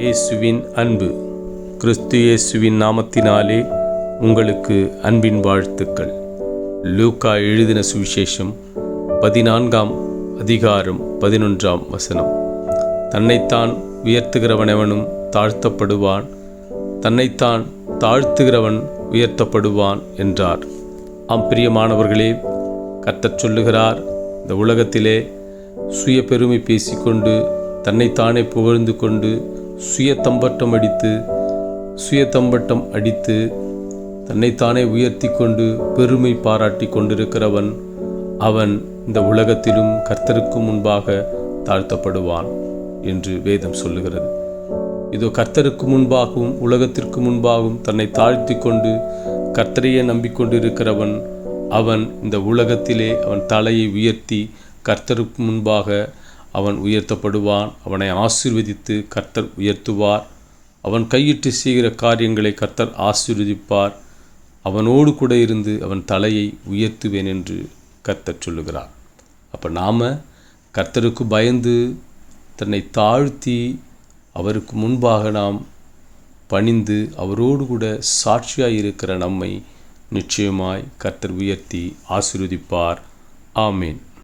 இயேசுவின் அன்பு. கிறிஸ்து இயேசுவின் நாமத்தினாலே உங்களுக்கு அன்பின் வாழ்த்துக்கள். லூக்கா எழுதின சுவிசேஷம் பதினான்காம் அதிகாரம் பதினொன்றாம் வசனம். தன்னைத்தான் உயர்த்துகிறவனவனும் தாழ்த்தப்படுவான் தன்னைத்தான் தாழ்த்துகிறவன் உயர்த்தப்படுவான் என்றார். ஆம் பிரியமானவர்களே கத்தச் சொல்லுகிறார் இந்த உலகத்திலே சுய பெருமை பேசிக்கொண்டு தன்னைத்தானே புகழ்ந்து கொண்டு சுயத்தம்பட்டம் அடித்து சுயத்தம்பட்டம் அடித்து தன்னைத்தானே உயர்த்தி கொண்டு பெருமை பாராட்டி கொண்டிருக்கிறவன் அவன் இந்த உலகத்திலும் கர்த்தருக்கு முன்பாக தாழ்த்தப்படுவான் என்று வேதம் சொல்லுகிறது. இதோ கர்த்தருக்கு முன்பாகவும் உலகத்திற்கு முன்பாகவும் தன்னை தாழ்த்தி கொண்டு கர்த்தரையே நம்பிக்கொண்டிருக்கிறவன் அவன் இந்த உலகத்திலே அவன் தலையை உயர்த்தி கர்த்தருக்கு முன்பாக அவன் உயர்த்தப்படுவான் அவனை ஆசீர்வதித்து கர்த்தர் உயர்த்துவார். அவன் கையிட்டு செய்கிற காரியங்களை கர்த்தர் ஆசீர்வதிப்பார். அவனோடு கூட இருந்து அவன் தலையை உயர்த்துவேன் என்று கர்த்தர் சொல்லுகிறார். அப்போ நாம் கர்த்தருக்கு பயந்து தன்னை தாழ்த்தி அவருக்கு முன்பாக நாம் பணிந்து அவரோடு கூட சாட்சியாக இருக்கிற நம்மை நிச்சயமாய் கர்த்தர் உயர்த்தி ஆசீர்வதிப்பார். ஆமேன்.